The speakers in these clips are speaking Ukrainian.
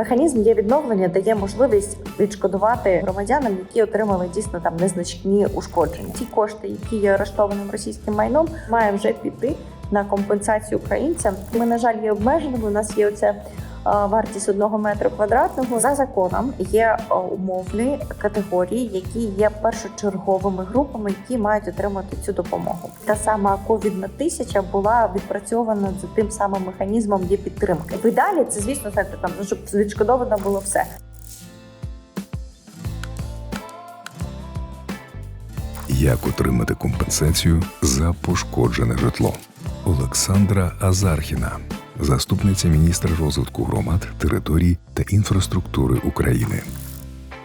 Механізм є відновлення дає можливість відшкодувати громадянам, які отримали дійсно там незначні ушкодження. Ті кошти, які є арештованим російським майном, має вже піти на компенсацію українцям. Ми на жаль є обмеженими. У нас є оця. А, Вартість одного метру квадратного за законом є умовні категорії, які є першочерговими групами, які мають отримати цю допомогу. Та сама ковідна тисяча була відпрацьована за тим самим механізмом є підтримки. В ідеалі це звісно знаєте, там щоб відшкодовано було все. Як отримати компенсацію за пошкоджене житло? Олександра Азархіна, заступниця міністра розвитку громад, територій та інфраструктури України.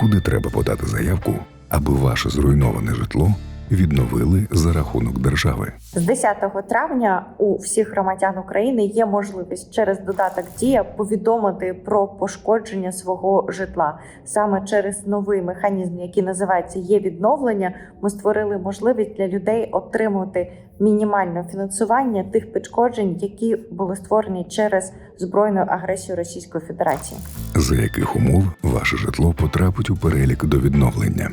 Куди треба подати заявку, аби ваше зруйноване житло відновили за рахунок держави? З 10 травня у всіх громадян України є можливість через додаток Дія повідомити про пошкодження свого житла. Саме через новий механізм, який називається є відновлення. Ми створили можливість для людей отримати мінімальне фінансування тих пошкоджень, які були створені через збройну агресію Російської Федерації. За яких умов ваше житло потрапить у перелік до відновлення?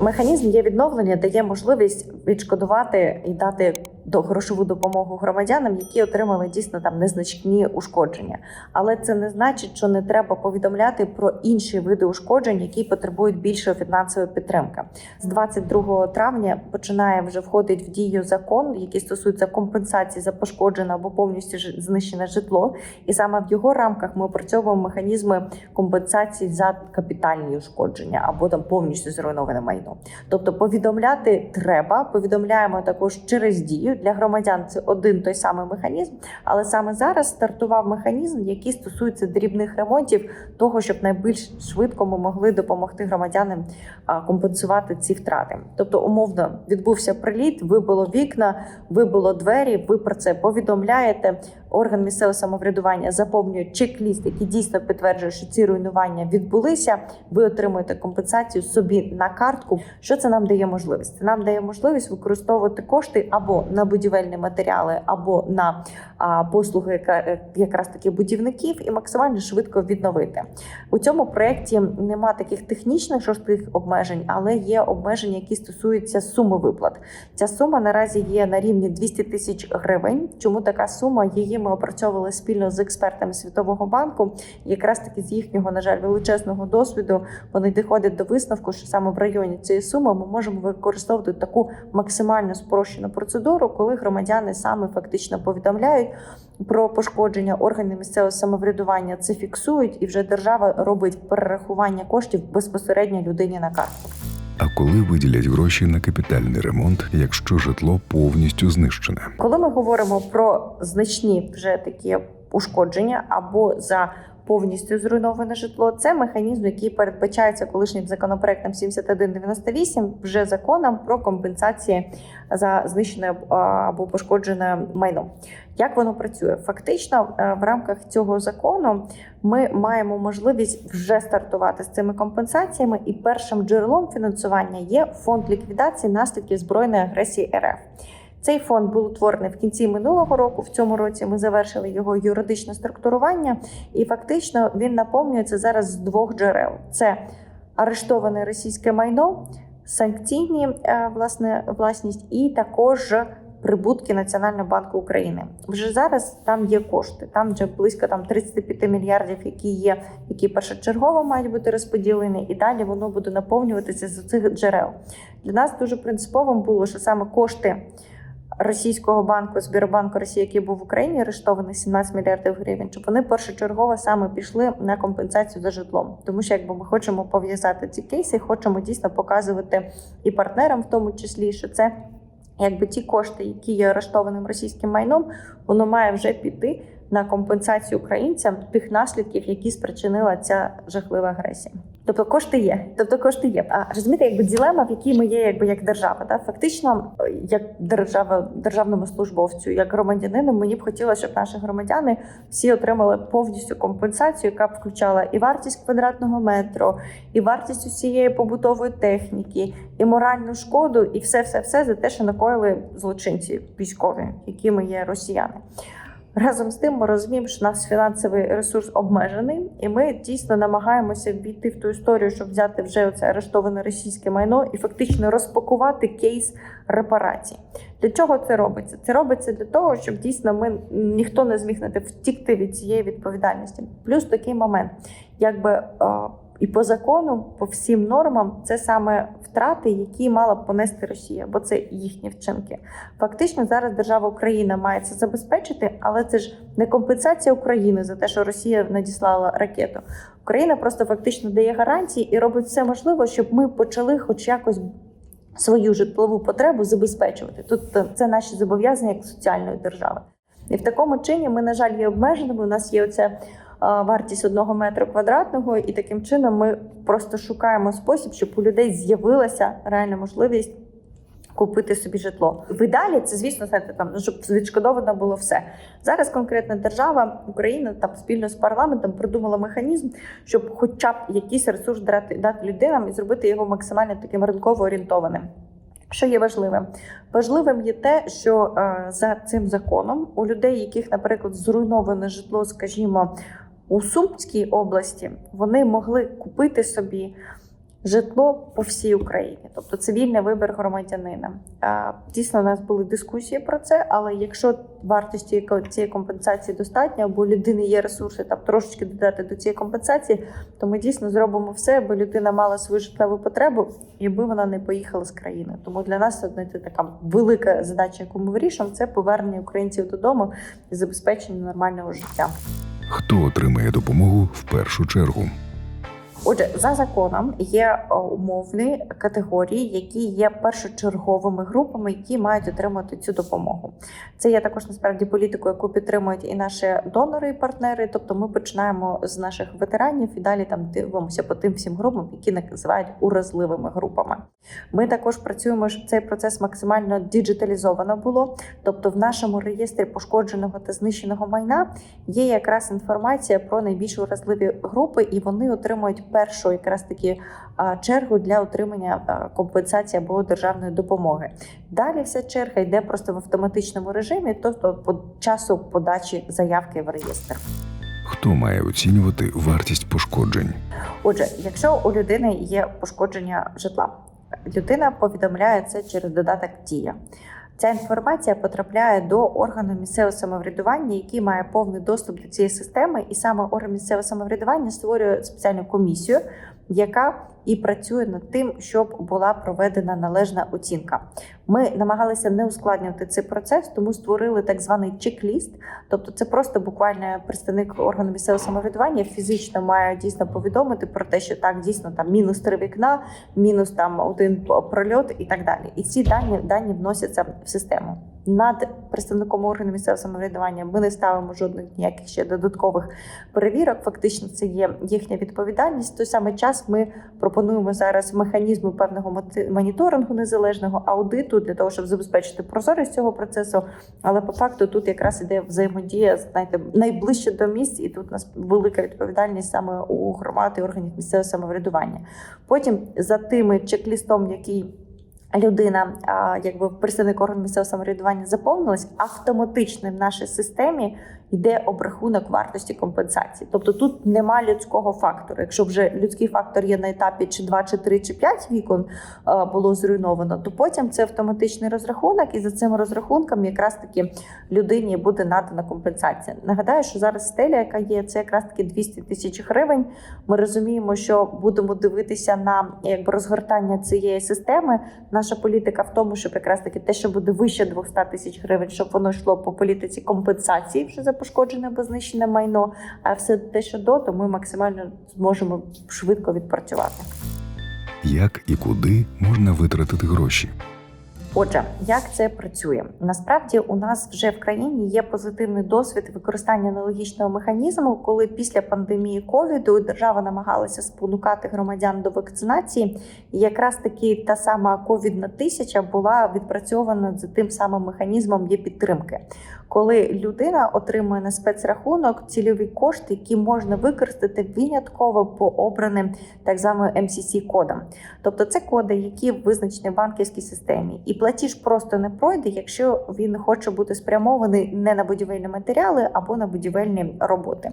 Механізм є відновлення дає можливість відшкодувати і дати до грошову допомогу громадянам, які отримали дійсно там незначні ушкодження. Але це не значить, що не треба повідомляти про інші види ушкоджень, які потребують більшої фінансової підтримки. З 22 травня починає вже входить в дію закон, який стосується компенсації за пошкоджене або повністю знищене житло. І саме в його рамках ми опрацьовуємо механізми компенсації за капітальні ушкодження або там повністю зруйноване майно. Тобто повідомляти треба. Повідомляємо також через дію для громадян. Це один той самий механізм, але саме зараз стартував механізм, який стосується дрібних ремонтів, того, щоб найбільш швидко ми могли допомогти громадянам компенсувати ці втрати. Тобто, умовно відбувся приліт, вибило вікна, вибило двері. Ви про це повідомляєте. Орган місцевого самоврядування заповнює чек-ліст, який дійсно підтверджує, що ці руйнування відбулися. Ви отримуєте компенсацію собі на картку. Що це нам дає можливість? Це нам дає можливість використовувати кошти або на будівельні матеріали, або на а, послуги е, якраз таки будівників, і максимально швидко відновити. У цьому проєкті нема таких технічних жорстких обмежень, але є обмеження, які стосуються суми виплат. Ця сума наразі є на рівні 200 тисяч гривень. Чому така сума? Її ми опрацьовували спільно з експертами Світового банку. Якраз таки з їхнього, на жаль, величезного досвіду вони доходять до висновку, що саме в районі цієї суми ми можемо використовувати таку максимально спрощену процедуру, коли громадяни саме фактично повідомляють про пошкодження органи місцевого самоврядування. Це фіксують, і вже держава робить перерахування коштів безпосередньо людині на картку. А коли виділять гроші на капітальний ремонт, якщо житло повністю знищене? Коли ми говоримо про значні вже такі ушкодження або за повністю зруйноване житло, це механізм, який передбачається колишнім законопроектом 7198, вже законом про компенсації за знищене або пошкоджене майно. Як воно працює? Фактично, е, в рамках цього закону ми маємо можливість вже стартувати з цими компенсаціями, і першим джерелом фінансування є фонд ліквідації наслідків збройної агресії РФ. Цей фонд був утворений в кінці минулого року. В цьому році ми завершили його юридичне структурування, і фактично він наповнюється зараз з двох джерел: це арештоване російське майно, санкційні е, власне власність, і також прибутки Національного банку України. Вже зараз там є кошти. Там вже близько там 35 мільярдів, які є, які першочергово мають бути розподілені, і далі воно буде наповнюватися з цих джерел. Для нас дуже принциповим було, що саме кошти. Російського банку Збірбанку Росії, який був в Україні, арештований 17 мільярдів гривень, щоб вони першочергово саме пішли на компенсацію за житлом. Тому що якби ми хочемо пов'язати ці кейси, хочемо дійсно показувати і партнерам, в тому числі, що це якби ті кошти, які є арештованим російським майном, воно має вже піти на компенсацію українцям тих наслідків, які спричинила ця жахлива агресія. Тобто кошти є, тобто кошти є. А розумієте, якби ділема, в якій ми є, якби як держава. Да? Фактично, як держава, державному службовцю, як громадянину, мені б хотілося, щоб наші громадяни всі отримали повністю компенсацію, яка б включала і вартість квадратного метру, і вартість усієї побутової техніки, і моральну шкоду, і все, все, все за те, що накоїли злочинці військові, якими є росіяни. Разом з тим, ми розуміємо, що у нас фінансовий ресурс обмежений, і ми дійсно намагаємося війти в ту історію, щоб взяти вже це арештоване російське майно і фактично розпакувати кейс репарацій. Для чого це робиться? Це робиться для того, щоб дійсно ми ніхто не зміг не втікти від цієї відповідальності. Плюс такий момент, якби е, і по закону, по всім нормам, це саме втрати, які мала б понести Росія, бо це їхні вчинки. Фактично, зараз держава Україна має це забезпечити, але це ж не компенсація України за те, що Росія надіслала ракету. Україна просто фактично дає гарантії і робить все можливе, щоб ми почали, хоч якось. Свою житлову потребу забезпечувати тут це наші зобов'язання як соціальної держави, і в такому чині ми, на жаль, є обмеженими. У нас є оця е, вартість одного метра квадратного, і таким чином ми просто шукаємо спосіб, щоб у людей з'явилася реальна можливість купити собі житло. В ідеалі це, звісно, знаєте, там щоб відшкодовано було все. Зараз конкретна держава Україна там спільно з парламентом придумала механізм, щоб, хоча б якийсь ресурс дати, дати людинам і зробити його максимально таким ринково орієнтованим. Що є важливим? Важливим є те, що е, за цим законом у людей, яких, наприклад, зруйноване житло, скажімо, у Сумській області, вони могли купити собі житло по всій Україні, тобто цивільний вибір громадянина. Дійсно, у нас були дискусії про це, але якщо вартості цієї компенсації достатньо, або людини є ресурси там трошечки додати до цієї компенсації, то ми дійсно зробимо все, аби людина мала свою житлову потребу і аби вона не поїхала з країни. Тому для нас це знаєте, така велика задача, яку ми вирішуємо, це повернення українців додому і забезпечення нормального життя. Хто отримає допомогу в першу чергу? Отже, за законом є е, умовні категорії, які є першочерговими групами, які мають отримати цю допомогу. Це є також насправді політикою, яку підтримують і наші донори і партнери. Тобто, ми починаємо з наших ветеранів і далі там дивимося по тим всім групам, які називають уразливими групами. Ми також працюємо, щоб цей процес максимально діджиталізовано було. Тобто, в нашому реєстрі пошкодженого та знищеного майна є якраз інформація про найбільш уразливі групи, і вони отримують першу якраз таки чергу для отримання компенсації або державної допомоги. Далі вся черга йде просто в автоматичному режимі, тобто по часу подачі заявки в реєстр. Хто має оцінювати вартість пошкоджень? Отже, якщо у людини є пошкодження житла, людина повідомляє це через додаток Дія. Ця інформація потрапляє до органу місцевого самоврядування, який має повний доступ до цієї системи, і саме орган місцевого самоврядування створює спеціальну комісію, яка і працює над тим, щоб була проведена належна оцінка. Ми намагалися не ускладнювати цей процес, тому створили так званий чек-ліст. Тобто, це просто буквально представник органу місцевого самоврядування фізично має дійсно повідомити про те, що так дійсно там мінус три вікна, мінус там один прольот і так далі. І ці дані дані вносяться систему. Над представником органу місцевого самоврядування ми не ставимо жодних ніяких ще додаткових перевірок. Фактично, це є їхня відповідальність. В той самий час ми пропонуємо зараз механізми певного моніторингу незалежного аудиту для того, щоб забезпечити прозорість цього процесу. Але по факту тут якраз іде взаємодія знаєте, найближче до місць, і тут у нас велика відповідальність саме у громад і органів місцевого самоврядування. Потім за тими чек-лістом, який людина, якби представник органу місцевого самоврядування заповнилась, автоматично в нашій системі йде обрахунок вартості компенсації. Тобто тут нема людського фактору. Якщо вже людський фактор є на етапі чи 2, чи 3, чи 5 вікон а, було зруйновано, то потім це автоматичний розрахунок, і за цим розрахунком якраз таки людині буде надана компенсація. Нагадаю, що зараз стеля, яка є, це якраз таки 200 тисяч гривень. Ми розуміємо, що будемо дивитися на якби розгортання цієї системи. Наша політика в тому, щоб якраз таки те, що буде вище 200 тисяч гривень, щоб воно йшло по політиці компенсації вже за пошкоджене або знищене майно. А все те, що до, то ми максимально зможемо швидко відпрацювати. Як і куди можна витратити гроші? Отже, як це працює? Насправді у нас вже в країні є позитивний досвід використання аналогічного механізму, коли після пандемії ковіду держава намагалася спонукати громадян до вакцинації, і якраз таки та сама ковідна тисяча була відпрацьована за тим самим механізмом є підтримки. Коли людина отримує на спецрахунок цільові кошти, які можна використати винятково по обраним так званим MCC кодам, тобто це коди, які визначені в банківській системі, і платіж просто не пройде, якщо він хоче бути спрямований не на будівельні матеріали або на будівельні роботи.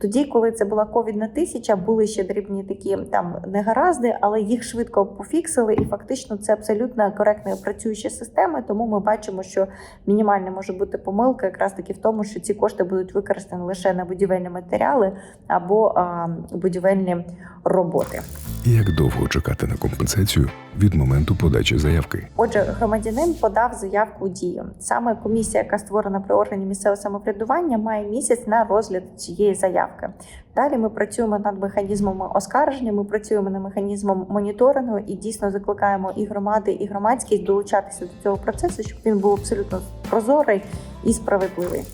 Тоді, коли це була ковідна тисяча, були ще дрібні такі там негаразди, але їх швидко пофіксили, і фактично це абсолютно коректна і працююча система. Тому ми бачимо, що мінімальна може бути помилка, якраз таки в тому, що ці кошти будуть використані лише на будівельні матеріали або а, будівельні роботи. Як довго чекати на компенсацію від моменту подачі заявки? Отже, громадянин подав заявку у дію. Саме комісія, яка створена при органі місцевого самоврядування, має місяць на розгляд цієї заявки. Далі ми працюємо над механізмами оскарження. Ми працюємо над механізмом моніторингу і дійсно закликаємо і громади, і громадськість долучатися до цього процесу, щоб він був абсолютно прозорий і справедливий.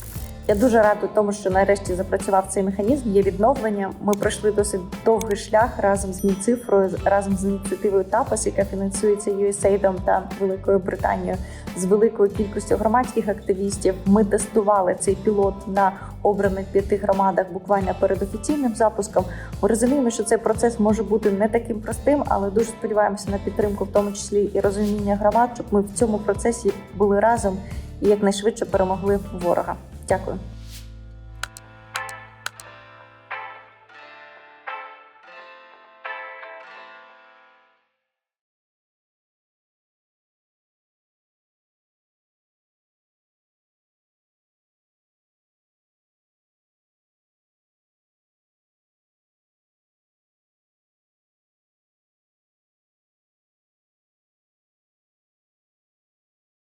Я дуже рада тому, що нарешті запрацював цей механізм. Є відновлення. Ми пройшли досить довгий шлях разом з Мінцифрою, разом з ініціативою ТАПАС, яка фінансується USAID та Великою Британією, з великою кількістю громадських активістів. Ми тестували цей пілот на обраних п'яти громадах буквально перед офіційним запуском. Ми розуміємо, що цей процес може бути не таким простим, але дуже сподіваємося на підтримку, в тому числі і розуміння громад, щоб ми в цьому процесі були разом і якнайшвидше перемогли ворога. Дякую.